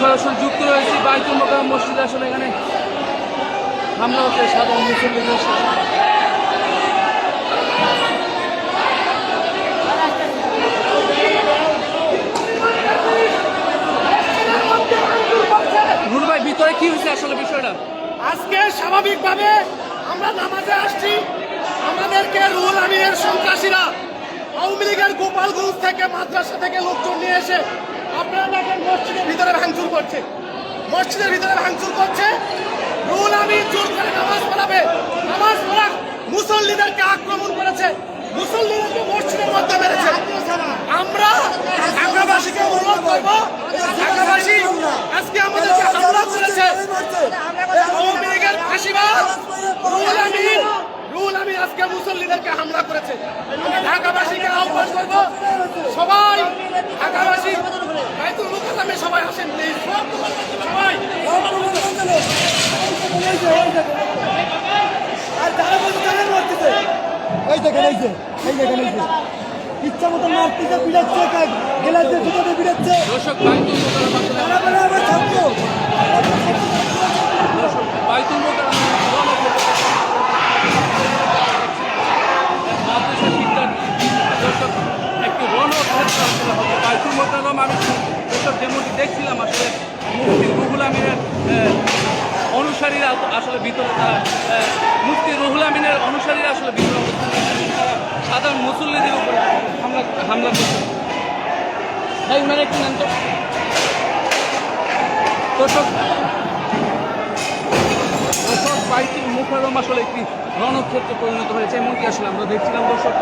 সরাসরি যুক্ত রয়েছি। বাইতুল মোকাম মসজিদে আসলে এখানে হামলা হচ্ছে সাধারণ। নুর ভাই আসলে বিষয়টা? আজকে স্বাভাবিকভাবে আমরা আসছি। আমাদেরকে আমিনের সন্ত্রাসীরা আওয়ামী লীগের গোপালগঞ্জ থেকে মাদ্রাসা থেকে লোকজন নিয়ে এসে আপনারা দেখেন মসজিদের ভিতরে ভাঙচুর করছে। মসজিদের ভিতরে ভাঙচুর করছে। রুহুল আমিন জোর করে নামাজ পড়াবে। নামাজ পড়া মুসল্লিদেরকে আক্রমণ করেছে। মুসল্লিদেরকে মসজিদের মধ্যে মেরেছে। আমরা ঢাকাবাসীকে অনুরোধ করব, ঢাকাবাসী, আজকে আমাদেরকে হামলা করেছে। রুহুল আমিন। রুহুল আমিন আজকে মুসল্লিদেরকে হামলা করেছে। আমি ঢাকাবাসীকে আহ্বান করব, সবাই ঢাকাবাসী বাইতুল মুকাল্লামে সবাই আসেন প্লিজ সবাই। আর যারা বলছে তারা মারতেছে এই দেখেন এই যে এই দেখেন এই যে। ইচ্ছা মতো মারতেছে বিড়াচ্ছে গেলার যে জুতোতে বিড়াচ্ছে। বাইতুল মোকাম মোকাম আমি যেমনটি দেখছিলাম আসলে মুফতি রুহুল আমিনের অনুসারীরা আসলে ভিতরে তারা মুফতি রুহুল আমিনের অনুসারীরা আসলে ভিতরে সাধারণ মুসল্লিদের উপরে হামলা হামলা করছে। ভাই উনারা একটু নেন তো। বাইতুল মুখারম আসলে একটি রণক্ষেত্রে পরিণত হয়েছে এমনকি আসলে আমরা দেখছিলাম। দর্শক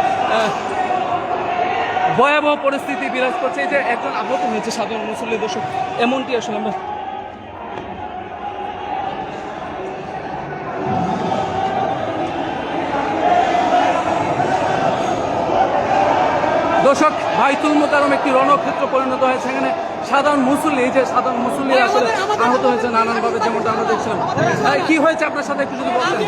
ভয়াবহ পরিস্থিতি বিরাজ করছে। এই যে একজন আহত হয়েছে সাধারণ মুসল্লি দর্শক এমনটি আসলে আমরা দর্শক বাইতুল মোকারম একটি রণক্ষেত্র পরিণত হয়েছে। এখানে সাধারণ মুসল্লি এই যে সাধারণ মুসল্লি আসলে আহত হয়েছে নানানভাবে যেমনটা আমরা দেখছিলাম। কি হয়েছে আপনার সাথে? একটু যদি বলতেন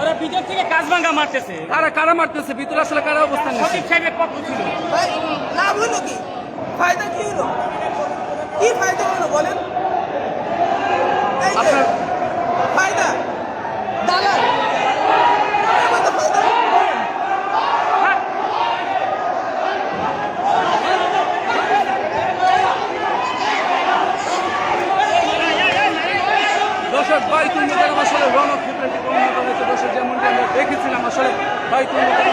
ওরা ভিতর থেকে কাজ মারতেছে। কারা কারা মারতেছে? ভিতরে আসলে কারা অবস্থান সঠিক সাহেবের পক্ষ ছিল ভাই লাভ হলো কি? ফায়দা কি হলো? কি ফায়দা হলো বলেন? আপনার ফায়দা। দালাল আমাদের ফায়দা দর্শক বাইতুল মোকারম আসলে রণক্ষেত্রে একটি পরিণত হয়েছে। দর্শক, যেমনটি আমরা দেখেছিলাম, আসলে বাইতুল মোকারম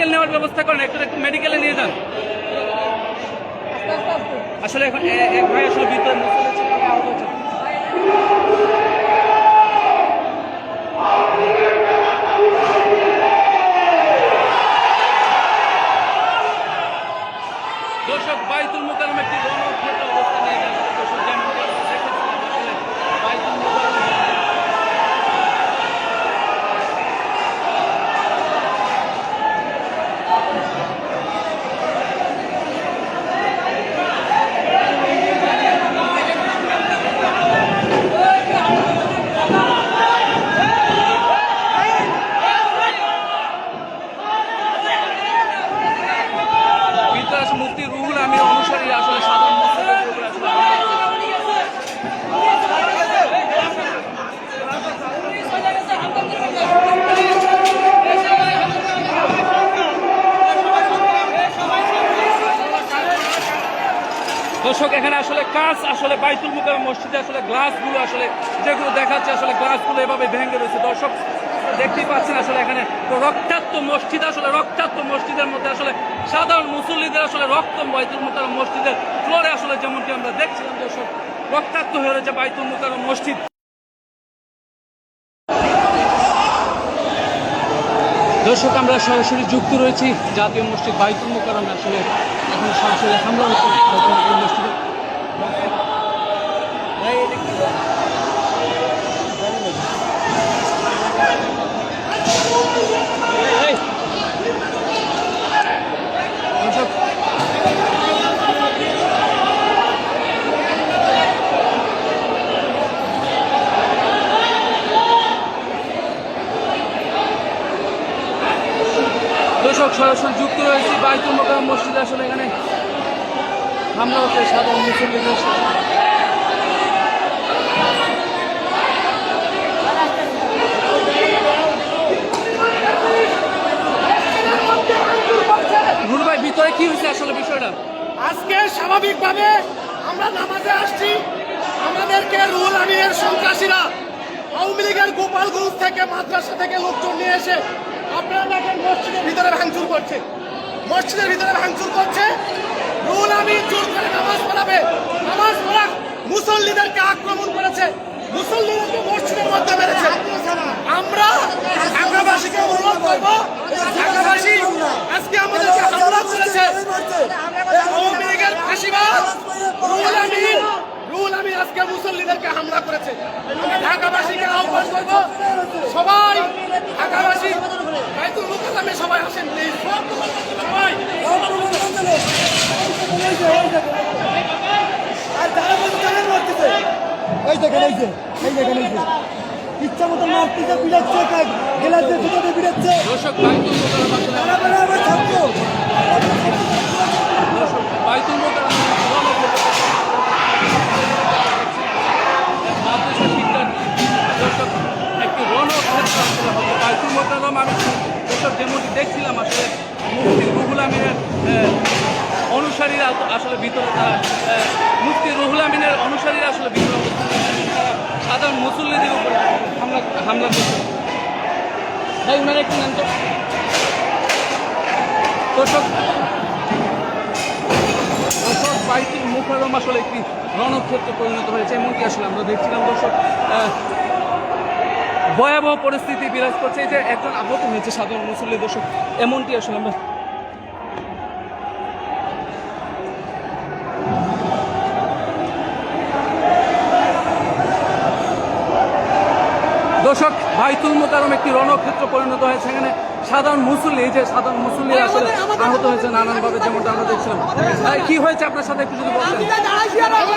মেডিকেল নেওয়ার ব্যবস্থা করেন, একটু মেডিকেলে নিয়ে যান। আসলে এখন এক ভাই আসলে ভিতরে বাইতুল একটি অবস্থা নিয়ে যাচ্ছে দর্শক আসলে বাইতুল ভিতরে আছে মুফতি রুহুল আমির অনুসারী আসলে সাধারণ দর্শক, এখানে আসলে কাজ আসলে বাইতুল মুকার মসজিদে আসলে গ্লাসগুলো আসলে যেগুলো দেখাচ্ছে, আসলে গ্লাসগুলো এভাবে ভেঙে রয়েছে। দর্শক, দেখতেই পাচ্ছেন আসলে এখানে রক্তাক্ত মসজিদ, আসলে রক্তাক্ত মসজিদের মধ্যে আসলে সাধারণ মুসল্লিদের আসলে রক্ত বাইতুল মুকার মসজিদের ফ্লোরে আসলে যেমনটি আমরা দেখছিলাম, দর্শক, রক্তাক্ত হয়ে রয়েছে বাইতুল মুকার মসজিদ। দর্শক, আমরা সরাসরি যুক্ত রয়েছি জাতীয় মসজিদ বাইতুল মোকারমে আসলে সরাসরি হামলা দর্শক সরাসরি যুক্ত রয়েছি বাইতুল মোকাররম মসজিদে। আসলে এখানে হামলা হচ্ছে সাধারণ ভাই, ভিতরে কি হয়েছে আসলে বিষয়টা? আজকে স্বাভাবিকভাবে আমরা নামাজে আসছি। আমাদেরকে রুহুল আমিনের সন্ত্রাসীরা আওয়ামী লীগের গোপালগঞ্জ থেকে মাদ্রাসা থেকে লোকজন নিয়ে এসে আপনারা দেখেন মসজিদের ভিতরে ভাঙচুর করছে। মসজিদের ভিতরে ভাঙচুর করছে। রুল আমি করে নামাজ পড়াবে। নামাজ পড়া মুসল্লিদেরকে আক্রমণ করেছে। মুসল্লিদেরকে মসজিদের মধ্যে মেরেছে। আমরা ঢাকাবাসীকে অনুরোধ করব, ঢাকাবাসী, আজকে আমাদেরকে হামলা করেছে। আওয়ামী লীগের ফাঁসিবাদ রুহুল আমিন রুহুল আমিন আজকে মুসল্লিদেরকে হামলা করেছে আমি ঢাকাবাসীকে আহ্বান করব সবাই ঢাকাবাসী বাইতুল মুকাদ্দামে সবাই আসেন প্লিজ সবাই আর যারা বলছে তারা মারতেছে এই দেখেন এই যে এই দেখেন এই যে ইচ্ছা মতো মারতেছে বিড়াচ্ছে গেলাতে জুতোতে বিড়াচ্ছে দর্শক বাইতুল মোকাররম আসলে তারা বলে আমার ছাত্র দর্শক বাইতুল মোকাররম মাদ্রাসা শিক্ষার্থী দর্শক একটি রণক্ষেত্র হবে বাইতুল মোকাররম। আমি দর্শক যেমনটি দেখছিলাম আসলে মুফতি রুহুল আমিনের অনুসারীরা আসলে ভিতরে তারা মুফতি রুহুল আমিনের অনুসারীরা আসলে ভিতরে সাধারণ মুসল্লিদের উপর হামলা হামলা করছে। ভাই উনারা একটু তো দর্শক মুখারম আসলে একটি রণক্ষেত্রে পরিণত হয়েছে এমনকি আসলে আমরা দেখছিলাম। দর্শক ভয়াবহ পরিস্থিতি বিরাজ করছে। যে একজন আহত হয়েছে সাধারণ মুসল্লি দর্শক এমনটি আসলে আমরা বাইতুল মোকারম একটি রণক্ষেত্র পরিণত হয়েছে। এখানে সাধারণ মুসল্লি এই যে সাধারণ মুসল্লি আসলে আহত হয়েছে নানানভাবে যেমনটা আমরা দেখছিলাম। ভাই, কি হয়েছে? আপনার সাথে একটু যদি বলতেন।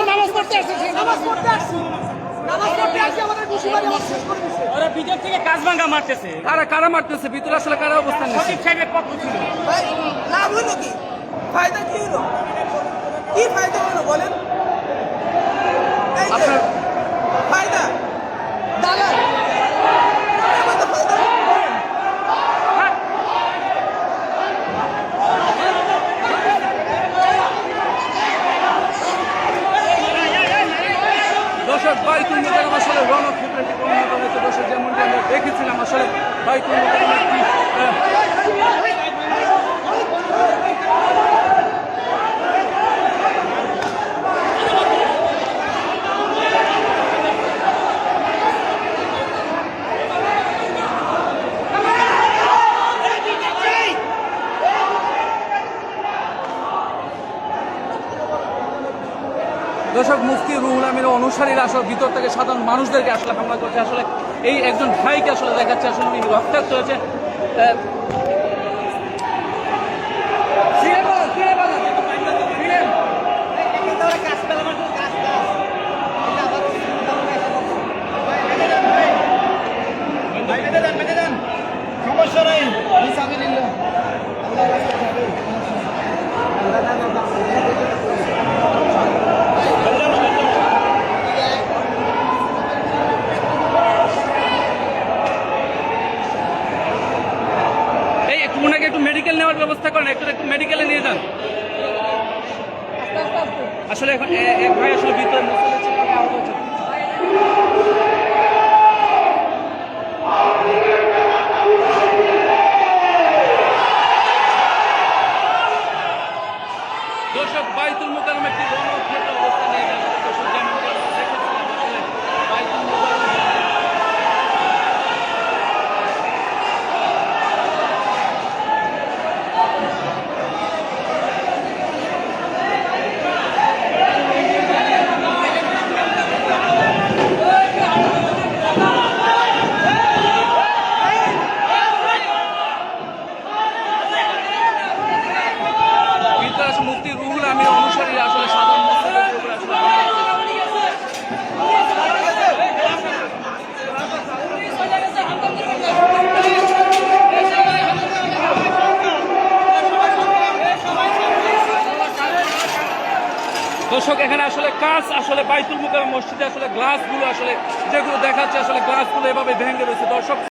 নামাজ পড়তে আসছি নামাজ পড়তে আসছি। নামাজ পড়তে আসছি। আমাদের মুসিবারে শেষ করে মারতেছে। কারা কারা মারতেছে? ভিতরে আসলে কারা অবস্থান নিচ্ছে সচিব সাহেবের পক্ষ ছিল ভাই লাভ হলো কি? ফায়দা কি হলো? কি ফায়দা হলো বলেন? ফায়দা দালাল আমাদের ফায়দা দর্শক বাইতুল মোকারম আসলে রণক্ষেত্রে একটি পরিণত হয়েছে দর্শক যেমনটি আমরা দেখেছিলাম আসলে বাইতুল মোকারম একটি আহ, দর্শক মুফতি রুহুল আমির অনুসারীরা আসলে ভিতর থেকে সাধারণ মানুষদেরকে আসলে হামলা করছে। আসলে এই একজন ভাইকে আসলে দেখাচ্ছে, আসলে উনি রক্তাক্ত হয়েছে। এখানে আসলে কাজ আসলে বাইতুল মুখের মসজিদে আসলে গ্লাসগুলো আসলে যেগুলো দেখাচ্ছে, আসলে গ্লাসগুলো এভাবে ভেঙে রয়েছে। দর্শক